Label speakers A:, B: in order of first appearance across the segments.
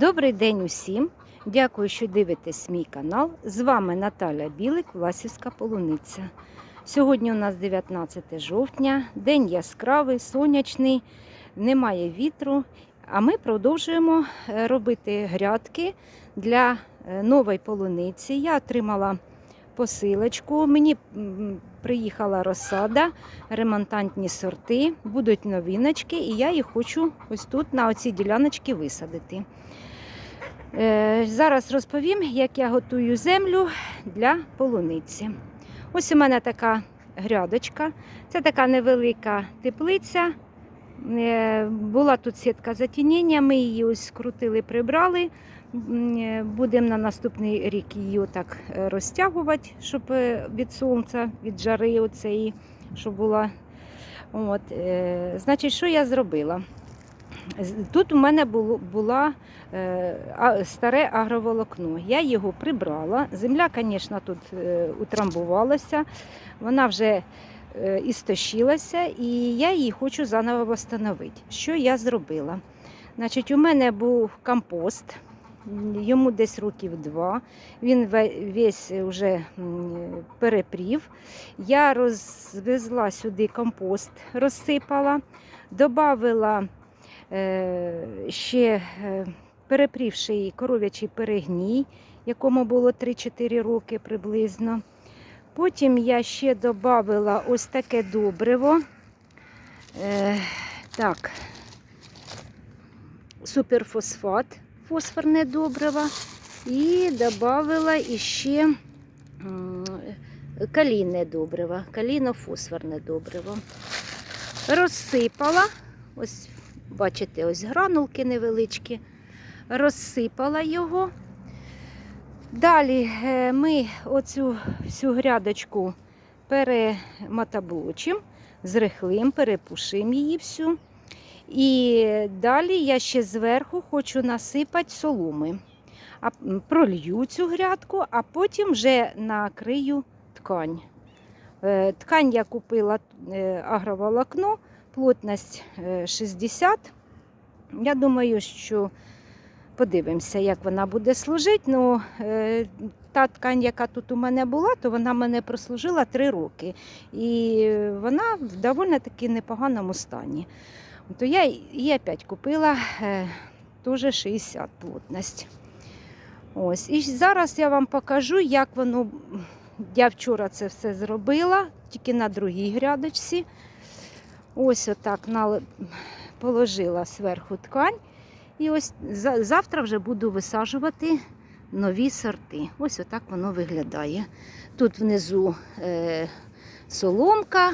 A: Добрий день усім! Дякую, що дивитесь мій канал. З вами Наталя Білик, Власівська полуниця. Сьогодні у нас 19 жовтня, день яскравий, сонячний, немає вітру. А ми продовжуємо е, робити грядки для е, нової полуниці. Я отримала посилочку. Мені приїхала розсада, ремонтантні сорти, будуть новиночки, і я їх хочу ось тут на оцій діляночці висадити. Е, Зараз розповім, як я готую землю для полуниці. Ось у мене така грядочка. Це така невелика теплиця. Е, Була тут сітка затінення, ми її ось скрутили, прибрали. Е, Будемо на наступний рік її отак е, розтягувати, щоб від сонця, від жари оцеї, щоб була. От, значить, що я зробила? Тут у мене було, була е, старе агроволокно. Я його прибрала. Земля, звісно, тут е, утрамбувалася, вона вже е, істощилася, і я її хочу заново встановити. Що я зробила? Значить, у мене був компост, йому десь років два. Він весь вже перепрів. Я розвезла сюди компост, розсипала, додала ще е, перепрівший коров'ячий перегній, якому було 3-4 роки приблизно. Потім я ще додала ось таке добриво. Е, так, суперфосфат, фосфорне добриво. І додала іще калійне добриво, калійно-фосфорне добриво. Розсипала, ось бачите, ось гранулки невеличкі, розсипала його. Далі е, ми оцю всю грядочку перематаблочимо, зрихлим, перепушимо її всю. І далі я ще зверху хочу насипати соломи. Пролью цю грядку, а потім вже накрию ткань. Е, Ткань я купила е, агроволокно, плотність е, 60. Я думаю, що подивимося, як вона буде служити. Ну, е, та ткань, яка тут у мене була, то вона мене прослужила 3 роки. І вона в доволі таки непоганому стані. То я її опять купила е, теж 60 плотність. Ось. І зараз я вам покажу, як воно. Я вчора це все зробила, тільки на другій грядочці. Ось отак положила зверху ткань. І ось завтра вже буду висаджувати нові сорти. Ось отак воно виглядає. Тут внизу е, соломка,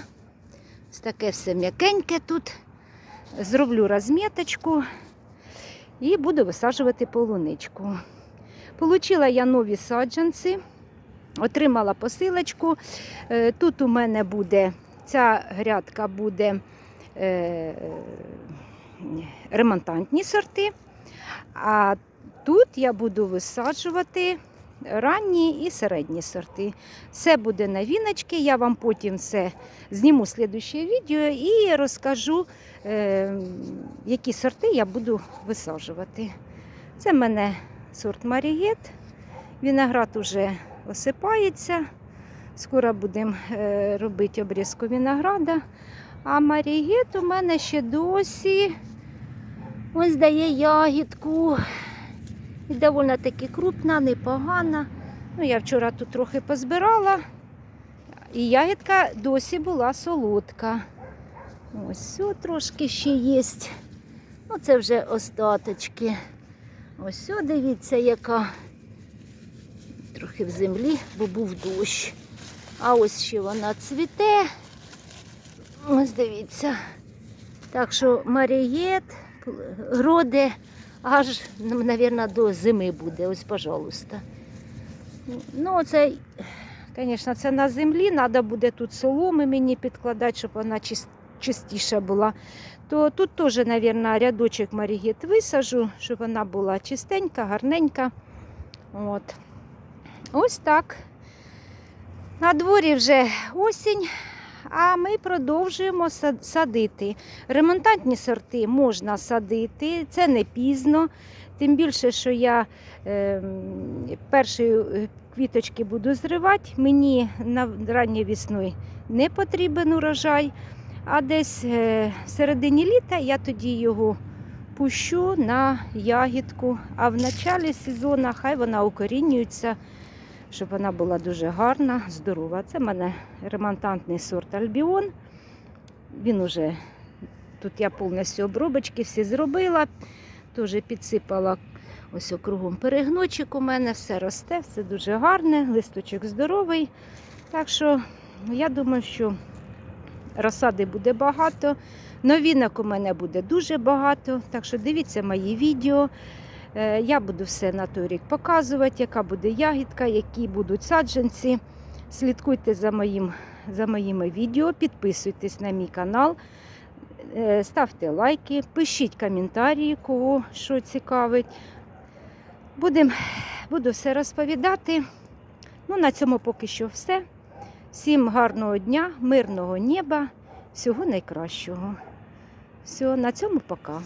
A: таке все м'якеньке тут. Зроблю розміточку і буду висаджувати полуничку. Получила я нові саджанці, отримала посилочку. Е, Тут у мене буде, ця грядка буде е, ремонтантні сорти, а тут я буду висаджувати ранні і середні сорти. Все буде на віночки, я вам потім все зніму слідуще відео і розкажу, е, які сорти я буду висаджувати. Це в мене сорт Марігет. Виноград уже осипається. Скоро будемо е, робити обрізку винограда. А Марігет у мене ще досі ось дає ягідку. І доволі таки крупна, непогана. Ну, я вчора тут трохи позбирала. І ягідка досі була солодка. Ось все трошки ще є. Ну, це вже остаточки. Ось все, дивіться, яка трохи в землі, бо був дощ. А ось ще вона цвіте. Ось дивіться. Так що Марієт роде аж, мабуть, до зими буде. Ось, пожалуйста. Ну, це, звісно, це на землі. Треба буде тут соломи мені підкладати, щоб вона чистіша була. То тут теж, мабуть, рядочок Марігет висажу, щоб вона була чистенька, гарненька. От. Ось так. На дворі вже осінь, а ми продовжуємо садити. Ремонтантні сорти можна садити, це не пізно. Тим більше, що я е, перші квіточки буду зривати, мені на ранньої весною не потрібен урожай, а десь е, в середині літа я тоді його пущу на ягідку, а в началі сезону хай вона укорінюється, щоб вона була дуже гарна, здорова. Це в мене ремонтантний сорт Альбіон. Він уже тут я повністю обробочки всі зробила, теж підсипала ось округом перегночок у мене, все росте, все дуже гарне, листочок здоровий. Так що я думаю, що розсади буде багато. Новинок у мене буде дуже багато. Так що дивіться мої відео. Е, Я буду все на той рік показувати, яка буде ягідка, які будуть саджанці. Слідкуйте за, моїм, за моїми відео, підписуйтесь на мій канал, е, ставте лайки, пишіть коментарі, кого що цікавить. Будем, буду все розповідати. Ну, на цьому поки що все. Всім гарного дня, мирного неба, всього найкращого. Все, на цьому пока.